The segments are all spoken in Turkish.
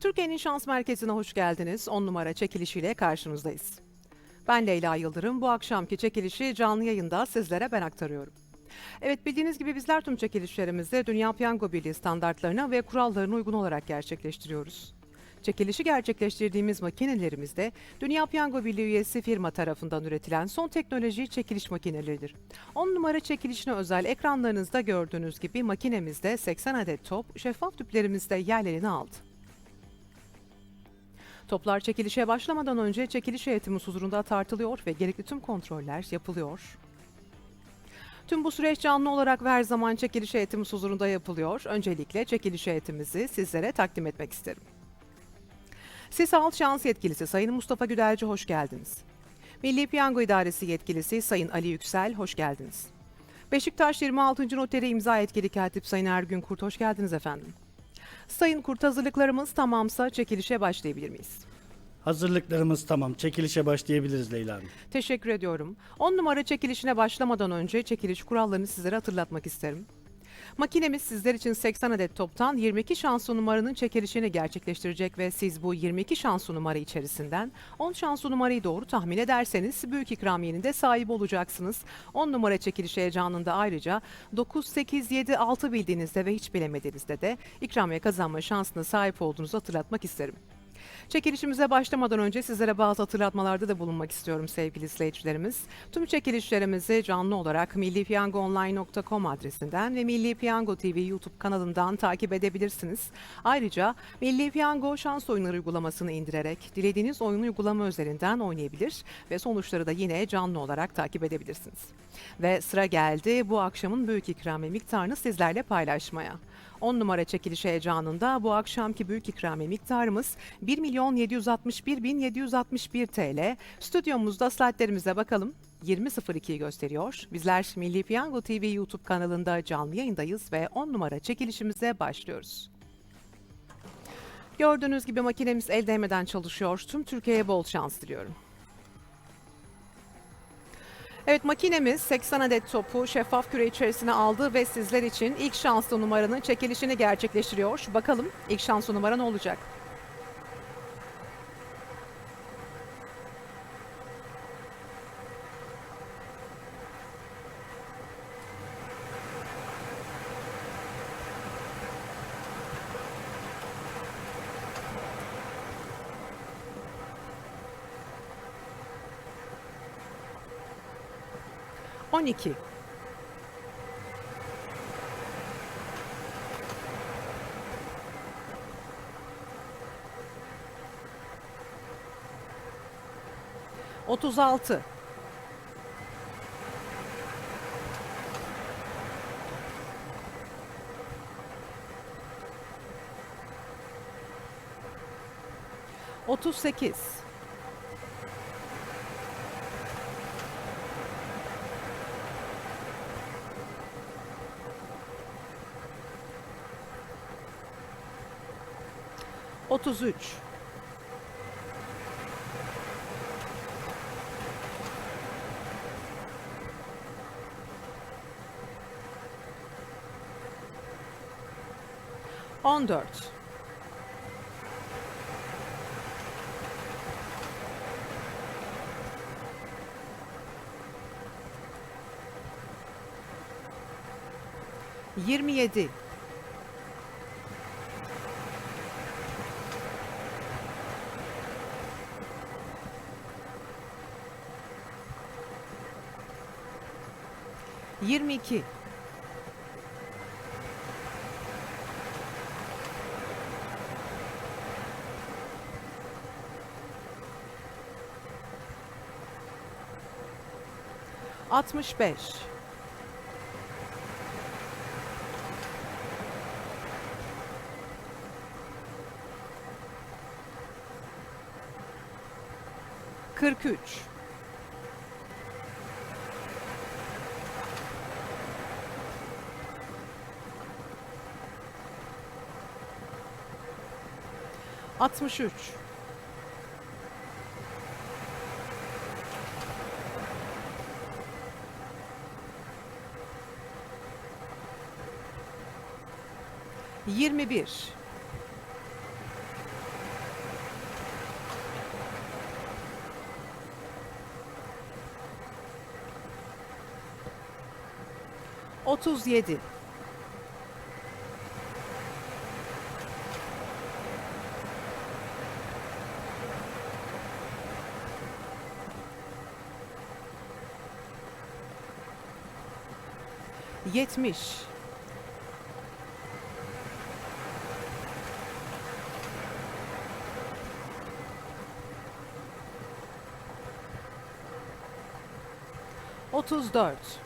Türkiye'nin şans merkezine hoş geldiniz. 10 numara çekilişiyle karşınızdayız. Ben Leyla Yıldırım. Bu akşamki çekilişi canlı yayında sizlere ben aktarıyorum. Evet bildiğiniz gibi bizler tüm çekilişlerimizi Dünya Piyango Birliği standartlarına ve kurallarına uygun olarak gerçekleştiriyoruz. Çekilişi gerçekleştirdiğimiz makinelerimizde Dünya Piyango Birliği üyesi firma tarafından üretilen son teknoloji çekiliş makineleridir. 10 numara çekilişine özel ekranlarınızda gördüğünüz gibi makinemizde 80 adet top şeffaf tüplerimizde yerlerini aldı. Toplar çekilişe başlamadan önce çekiliş heyetimiz huzurunda tartılıyor ve gerekli tüm kontroller yapılıyor. Tüm bu süreç canlı olarak ve her zaman çekiliş heyetimiz huzurunda yapılıyor. Öncelikle çekiliş heyetimizi sizlere takdim etmek isterim. Siz Alt Şans Yetkilisi Sayın Mustafa Güdelci hoş geldiniz. Milli Piyango İdaresi Yetkilisi Sayın Ali Yüksel hoş geldiniz. Beşiktaş 26. Noteri imza yetkili katip Sayın Ergün Kurt hoş geldiniz efendim. Sayın Kurt hazırlıklarımız tamamsa çekilişe başlayabilir miyiz? Hazırlıklarımız tamam. Çekilişe başlayabiliriz Leyla Hanım. Teşekkür ediyorum. 10 numara çekilişine başlamadan önce çekiliş kurallarını sizlere hatırlatmak isterim. Makinemiz sizler için 80 adet toptan 22 şanslı numaranın çekilişini gerçekleştirecek ve siz bu 22 şanslı numara içerisinden 10 şanslı numarayı doğru tahmin ederseniz büyük ikramiyenin de sahibi olacaksınız. 10 numara çekiliş heyecanında ayrıca 9, 8, 7, 6 bildiğinizde ve hiç bilemediğinizde de ikramiye kazanma şansına sahip olduğunuzu hatırlatmak isterim. Çekilişimize başlamadan önce sizlere bazı hatırlatmalarda da bulunmak istiyorum sevgili izleyicilerimiz. Tüm çekilişlerimizi canlı olarak millipiyangoonline.com adresinden ve Milli Piyango TV YouTube kanalından takip edebilirsiniz. Ayrıca Milli Piyango şans oyunları uygulamasını indirerek dilediğiniz oyunu uygulama üzerinden oynayabilir ve sonuçları da yine canlı olarak takip edebilirsiniz. Ve sıra geldi bu akşamın büyük ikramiye miktarını sizlerle paylaşmaya. 10 numara çekiliş heyecanında bu akşamki büyük ikramiye miktarımız 1 milyon 761 bin 761 TL. Stüdyomuzda saatlerimize bakalım. 20.02'yi gösteriyor. Bizler Milli Piyango TV YouTube kanalında canlı yayındayız ve 10 numara çekilişimize başlıyoruz. Gördüğünüz gibi makinemiz el değmeden çalışıyor. Tüm Türkiye'ye bol şans diliyorum. Evet makinemiz 80 adet topu şeffaf küre içerisine aldı ve sizler için ilk şanslı numaranın çekilişini gerçekleştiriyor. Bakalım ilk şanslı numara ne olacak? On iki. Otuz altı. Otuz sekiz. Otuz üç. On 63. Yirmi bir. Otuz yedi. 70 34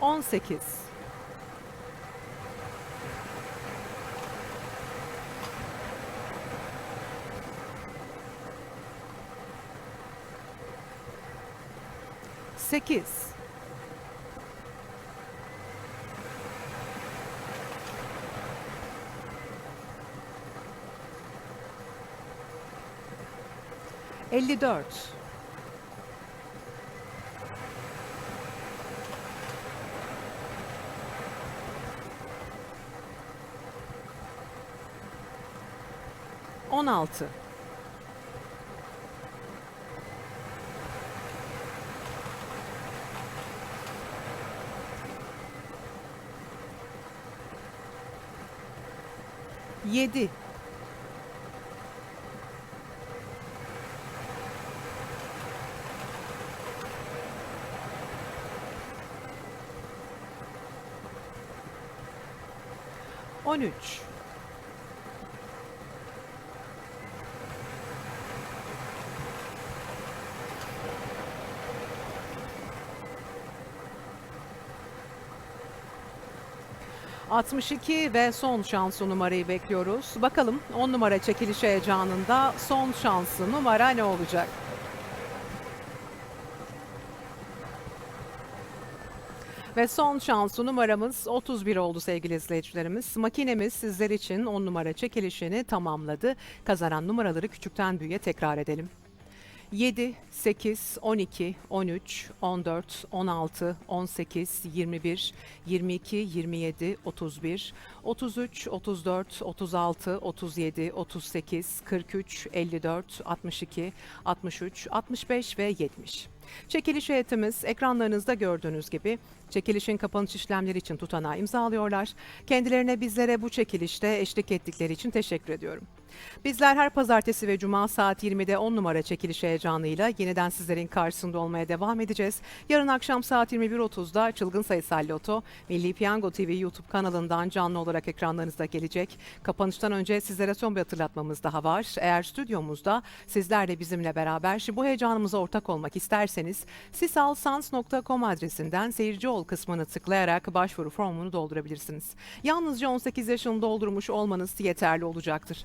18 8 54 16 7 13 62 ve son şansı numarayı bekliyoruz. Bakalım 10 numara çekiliş heyecanında son şansı numara ne olacak? Ve son şansı numaramız 31 oldu sevgili izleyicilerimiz. Makinemiz sizler için 10 numara çekilişini tamamladı. Kazanan numaraları küçükten büyüğe tekrar edelim. 7, 8, 12, 13, 14, 16, 18, 21, 22, 27, 31, 33, 34, 36, 37, 38, 43, 54, 62, 63, 65 ve 70. Çekiliş heyetimiz ekranlarınızda gördüğünüz gibi çekilişin kapanış işlemleri için tutanağı imzalıyorlar. Kendilerine bizlere bu çekilişte eşlik ettikleri için teşekkür ediyorum. Bizler her pazartesi ve cuma saat 20'de 10 numara çekiliş heyecanıyla yeniden sizlerin karşısında olmaya devam edeceğiz. Yarın akşam saat 21.30'da Çılgın Sayısal Loto Milli Piyango TV YouTube kanalından canlı olarak ekranlarınızda gelecek. Kapanıştan önce sizlere son bir hatırlatmamız daha var. Eğer stüdyomuzda sizler de bizimle beraber bu heyecanımıza ortak olmak isterseniz sisalsans.com adresinden seyirci ol kısmını tıklayarak başvuru formunu doldurabilirsiniz. Yalnızca 18 yaşını doldurmuş olmanız yeterli olacaktır.